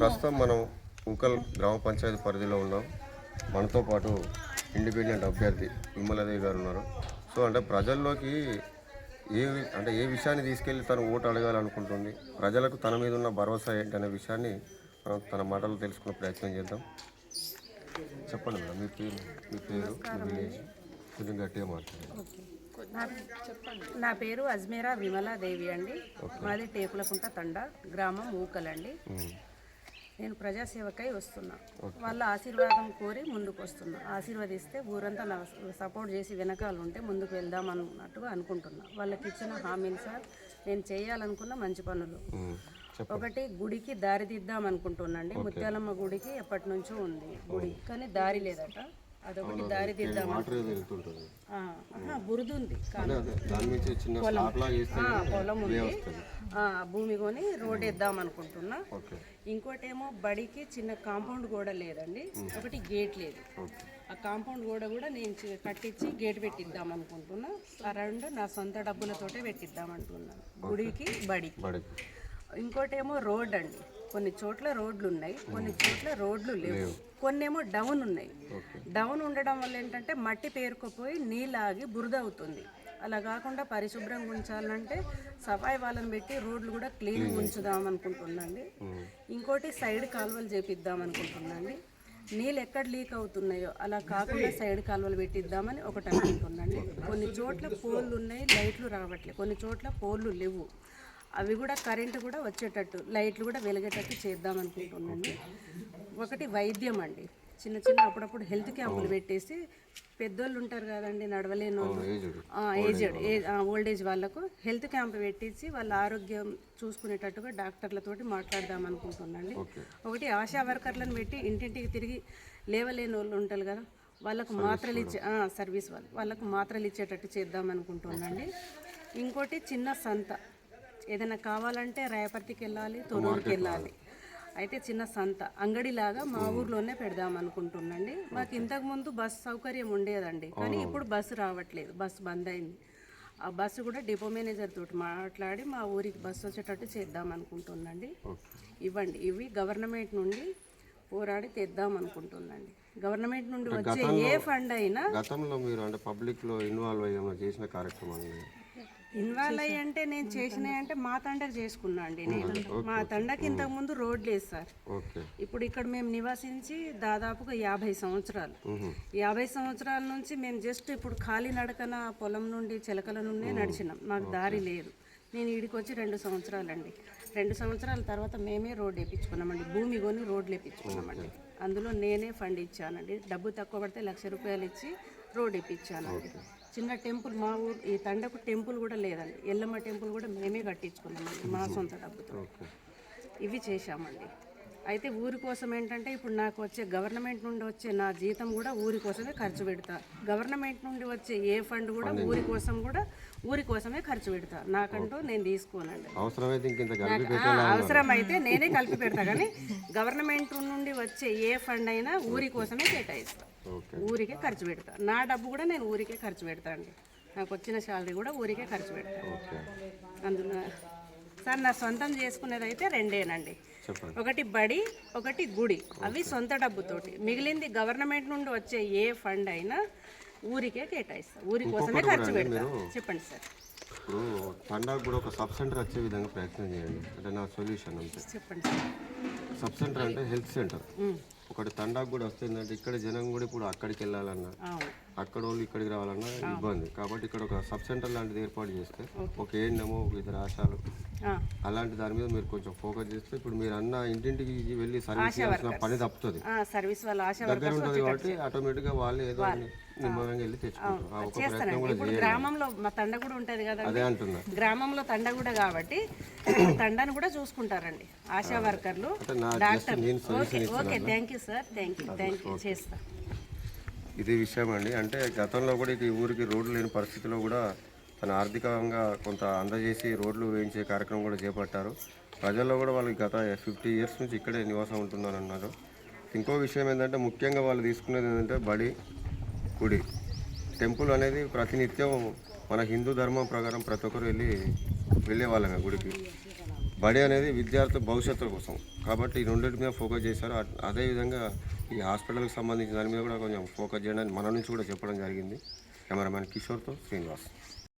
ప్రస్తుతం మనం ఉంకల్ గ్రామ పంచాయతీ పరిధిలో ఉన్నాం. మనతో పాటు ఇండిపెండెంట్ అభ్యర్థి విమలాదేవి గారు ఉన్నారు. సో అంటే ప్రజల్లోకి ఏ అంటే ఏ విషయాన్ని తీసుకెళ్ళి తను ఓటు అడగాలనుకుంటుంది ప్రజలకు తన మీద ఉన్న భరోసా ఏంటి అనే విషయాన్ని మనం తన మాటలు తెలుసుకునే ప్రయత్నం చేద్దాం. చెప్పండి మేడం మీ పేరు మీ పేరు కొంచెం గట్టిగా మాట్లాడండి. నా- పేరు అజ్మీరా విమలాదేవి అండి. మాది టేకులకుంట తండ గ్రామం ఊకలండి. నేను ప్రజాసేవకై వస్తున్నా. వాళ్ళ ఆశీర్వాదం కోరి ముందుకు వస్తున్నా ఆశీర్వదిస్తే ఊరంతా నా సపోర్ట్ చేసి వెనకాల ఉంటే ముందుకు వెళ్దాం అన్నట్టుగా అనుకుంటున్నా. వాళ్ళకి ఇచ్చిన హామీలు సార్ నేను చేయాలనుకున్న మంచి పనులు. ఒకటి గుడికి దారి తీద్దాం అనుకుంటున్నాండి ముత్యాలమ్మ గుడికి ఎప్పటి నుంచో ఉంది గుడి కానీ దారి లేదట. అదొకటి దారి బురద ఉంది. పొలం. ఉంది. భూమి కొని రోడ్ వేద్దాం అనుకుంటున్నా. ఇంకోటేమో బడికి చిన్న కాంపౌండ్ కూడా లేదండి. ఒకటి గేట్ లేదు. ఆ కాంపౌండ్ కూడా కూడా నేను కట్టించి గేట్ పెట్టిద్దాం అనుకుంటున్నా. ఆ రెండు నా సొంత డబ్బులతోటే పెట్టిద్దాం అంటున్నాను గుడికి బడికి. ఇంకోటేమో రోడ్ అండి. కొన్ని చోట్ల రోడ్లు ఉన్నాయి కొన్ని చోట్ల రోడ్లు లేవు. కొన్నేమో డౌన్ ఉన్నాయి. డౌన్ ఉండడం వల్ల ఏంటంటే మట్టి పేరుకుపోయి నీళ్ళాగి బురద అవుతుంది. అలా కాకుండా పరిశుభ్రంగా ఉంచాలంటే సఫాయి వాళ్ళని పెట్టి రోడ్లు కూడా క్లీన్ ఉంచుదాం అనుకుంటున్నాండి. ఇంకోటి సైడ్ కాలువలు చేపిద్దాం అనుకుంటున్నాండి. నీళ్ళు ఎక్కడ లీక్ అవుతున్నాయో అలా కాకుండా సైడ్ కాలువలు పెట్టిద్దామని ఒకటి అనుకుంటున్నాండి. కొన్ని చోట్ల పోల్లు ఉన్నాయి లైట్లు రావట్లేదు కొన్ని చోట్ల పోల్లు లేవు. అవి కూడా కరెంటు కూడా వచ్చేటట్టు లైట్లు కూడా వెలిగేటట్టు చేద్దాం అనుకుంటున్నాండి ఒకటి వైద్యం అండి. చిన్న చిన్న అప్పుడప్పుడు హెల్త్ క్యాంపులు పెట్టేసి పెద్దోళ్ళు ఉంటారు కదండి నడవలేని వాళ్ళు. ఏజ్డ్ ఏజ్డ్ ఓల్డ్ ఏజ్ వాళ్ళకు. హెల్త్ క్యాంప్ పెట్టించి వాళ్ళ ఆరోగ్యం చూసుకునేటట్టుగా డాక్టర్లతోటి మాట్లాడదాం అనుకుంటున్నాండి ఒకటి ఆశా వర్కర్లను పెట్టి ఇంటింటికి తిరిగి లేవలేని వాళ్ళు ఉంటారు కదా వాళ్ళకు మాత్రలు ఇచ్చే సర్వీస్ వాళ్ళు. వాళ్ళకు మాత్రలు ఇచ్చేటట్టు చేద్దాం అనుకుంటున్నాండి ఇంకోటి చిన్న సంత. ఏదైనా కావాలంటే రాయపర్తికి వెళ్ళాలి తొర్రూరుకి వెళ్ళాలి అయితే చిన్న సంత అంగడిలాగా మా ఊర్లోనే పెడదాం అనుకుంటున్నాండి. మాకు ఇంతకుముందు బస్ సౌకర్యం ఉండేదండి కానీ ఇప్పుడు బస్సు రావట్లేదు బస్సు బంద్ అయింది. ఆ బస్సు కూడా డిపో మేనేజర్ తోటి మాట్లాడి మా ఊరికి బస్సు వచ్చేటట్టు చేద్దాం అనుకుంటున్నాండి. ఇవ్వండి ఇవి గవర్నమెంట్ నుండి పోరాడి తెద్దాం అనుకుంటున్నాండి. గవర్నమెంట్ నుండి వచ్చే ఏ ఫండ్ అయినా గతంలో మీరు అంటే పబ్లిక్లో ఇన్వాల్వ్ అయ్యి చేసిన కార్యక్రమాలు ఇన్వాల్వ్ అయ్యి అంటే నేను చేసినాయి అంటే మా తండకు చేసుకున్నా అండి నేను. మా తండకి ఇంతకు ముందు రోడ్ లేదు సార్. ఇప్పుడు ఇక్కడ మేము నివసించి దాదాపుగా యాభై సంవత్సరాలు. యాభై సంవత్సరాల నుంచి మేము జస్ట్ ఇప్పుడు ఖాళీ నడకన పొలం నుండి చిలకల నుండి నడిచినాం. మాకు దారి లేదు. నేను ఈడికి వచ్చి రెండు సంవత్సరాలండి. రెండు సంవత్సరాల తర్వాత మేమే రోడ్ వేయించుకున్నామండి భూమి కొని రోడ్లు వేయించుకున్నామండి అందులో నేనే ఫండ్ ఇచ్చానండి. డబ్బు తక్కువ పడితే లక్ష రూపాయలు ఇచ్చి రోడ్ వేయించానండి చిన్న టెంపుల్ మా ఊరు ఈ తండకు టెంపుల్ కూడా లేదండి. ఎల్లమ్మ టెంపుల్ కూడా మేమే కట్టించుకున్నామండి మా సొంత డబ్బుతో. ఇవి చేశామండి. అయితే ఊరి కోసం ఏంటంటే ఇప్పుడు నాకు వచ్చే గవర్నమెంట్ నుండి వచ్చే నా జీతం కూడా ఊరి కోసమే ఖర్చు పెడతా. గవర్నమెంట్ నుండి వచ్చే ఏ ఫండ్ కూడా ఊరి కోసం కూడా ఊరి కోసమే ఖర్చు పెడతా. నాకంటూ నేను తీసుకోనండి. అవసరమైతే నేనే కలిపి పెడతా కానీ గవర్నమెంట్ నుండి వచ్చే ఏ ఫండ్ అయినా ఊరి కోసమే కేటాయిస్తా. ఓకే. ఊరికే ఖర్చు పెడతా. నా డబ్బు కూడా నేను ఊరికే ఖర్చు పెడతా అండి. నాకు వచ్చిన శాలరీ కూడా ఊరికే ఖర్చు పెడతా. ఓకే. అందులో సార్ నా సొంతం చేసుకునేది అయితే రెండేనండి ఒకటి బడి ఒకటి గుడి. అవి సొంత డబ్బుతోటి. మిగిలింది గవర్నమెంట్ నుండి వచ్చే ఏ ఫండ్ అయినా ఊరికే కేటాయిస్తా. ఊరి కోసమే ఖర్చు పెడతా. చెప్పండి సార్. ఇప్పుడు తండాకు కూడా ఒక సబ్ సెంటర్ వచ్చే విధంగా ప్రయత్నం చేయండి. అంటే నా సొల్యూషన్ అంతే. చెప్పండి సబ్ సెంటర్ అంటే హెల్త్ సెంటర్. ఒకటి తండాకు కూడా వస్తుందంటే ఇక్కడ జనం కూడా ఇప్పుడు అక్కడికి వెళ్ళాలన్నా అక్కడ వాళ్ళు ఇక్కడికి రావాలన్నా ఇబ్బంది. కాబట్టి ఇక్కడ ఒక సబ్ సెంటర్ లాంటిది ఏర్పాటు చేస్తే ఒక ఏండమో ఒక ఇద్దరు ఆశాలు అలాంటి దాని మీద మీరు కొంచెం ఫోకస్ చేస్తే ఇప్పుడు మీరు అన్న ఇంటింటికి వెళ్ళి సర్వీస్ చేయాల్సిన పని తప్పుతుంది. ఆ, సర్వీస్ వాళ్ళ ఆశ దగ్గర ఉంటుంది కాబట్టి ఆటోమేటిక్గా వాళ్ళు ఏదో నిమ్మరంగా వెళ్ళి తెచ్చుకుంటారు. గ్రామంలో మా తండ కూడా ఉంటుంది కదా అదే అంటున్నా. గ్రామంలో తండ కూడా కాబట్టి తండను కూడా చూసుకుంటారండి. ఆశా వర్కర్లు doctor. Okay thank you sir. Thank you thank you. చేస్తా. ఇది విషయం అండి. అంటే గతంలో కూడా ఈ ఊరికి రోడ్లు లేని పరిస్థితిలో కూడా తన ఆర్థికంగా కొంత అందజేసి రోడ్లు వేయించే కార్యక్రమం కూడా చేపట్టారు. ప్రజల్లో కూడా వాళ్ళకి గత ఫిఫ్టీ ఇయర్స్ నుంచి ఇక్కడే నివాసం ఉంటున్నాను అన్నారు. ఇంకో విషయం ఏంటంటే ముఖ్యంగా వాళ్ళు తీసుకునేది ఏంటంటే బడి గుడి. టెంపుల్ అనేది ప్రతినిత్యం మన హిందూ ధర్మం ప్రకారం ప్రతి ఒక్కరు వెళ్ళి వెళ్ళేవాళ్ళమే గుడికి. బడి అనేది విద్యార్థుల భవిష్యత్తు కోసం. కాబట్టి ఈ రెండింటి మీద ఫోకస్ చేశారు. అదేవిధంగా ఈ హాస్పిటల్కి సంబంధించిన దాని మీద కూడా కొంచెం ఫోకస్ చేయడానికి మన నుంచి కూడా చెప్పడం జరిగింది. కెమెరామ్యాన్ కిషోర్తో శ్రీనివాస్.